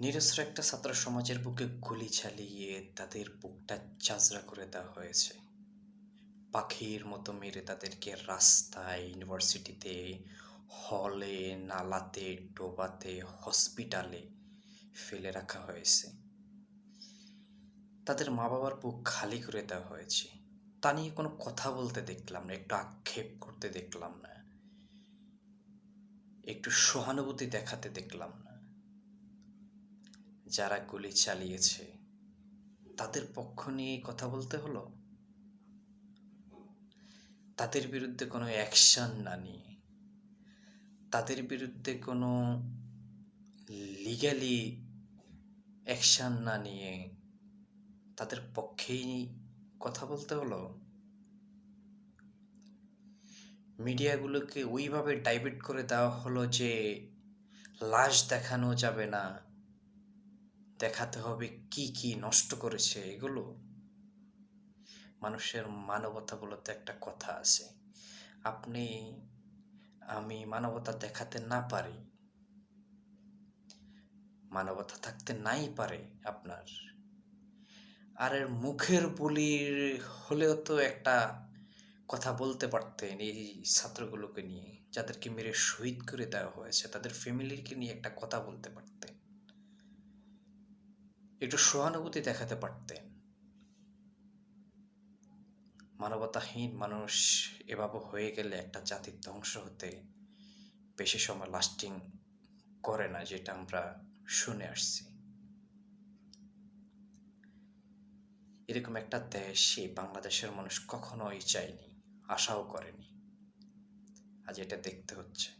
নিরস্ত্র একটা ছাত্র সমাজের বুকে গুলি চালিয়ে তাদের বুকটা চাজরা করে দেওয়া হয়েছে। পাখির মতো মেরে তাদেরকে রাস্তায়, ইউনিভার্সিটিতে, হলে, নালাতে, ডোবাতে, হসপিটালে ফেলে রাখা হয়েছে। তাদের মা বাবার বুক খালি করে দেওয়া হয়েছে। তা নিয়ে কোনো কথা বলতে দেখলাম না, একটু আক্ষেপ করতে দেখলাম না। একটু সহানুভূতি দেখাতে দেখলাম না। যারা গুলি চালিয়েছে, তাদের পক্ষ নিয়ে কথা বলতে হলো? তাদের বিরুদ্ধে কোনো অ্যাকশন না নিয়ে, তাদের বিরুদ্ধে কোনো লিগ্যালি অ্যাকশন না নিয়ে তাদের পক্ষেই কথা বলতে হলো? মিডিয়াগুলোকে ওইভাবে ডাইভার্ট করে দেওয়া হলো যে, লাশ দেখানো যাবে না দেখাতে হবে কি কি নষ্ট করেছে এগুলো? মানুষের মানবতা বলতে একটা কথা আছে। আপনি, আমি মানবতা দেখাতে না পারি, মানবতা থাকতে নাই পারে আপনার। আর এর মুখের বলির হলেও তো একটা কথা বলতে পারতেন এই ছাত্রগুলোকে নিয়ে, যাদেরকে মেরে শহীদ করে দেওয়া হয়েছে, তাদের ফ্যামিলিকে নিয়ে একটা কথা বলতে পারতেন। একটু সহানুভূতি দেখাতে পারতেন। মানবতাহীন মানুষ এভাবে হয়ে গেলে একটা জাতির ধ্বংস হতে বেশি সময় লাস্টিং করে না, যেটা আমরা শুনে আসছি। এরকম একটা দেশ বাংলাদেশের মানুষ কখনোই চায়নি, আশাও করেনি। আজ এটা দেখতে হচ্ছে।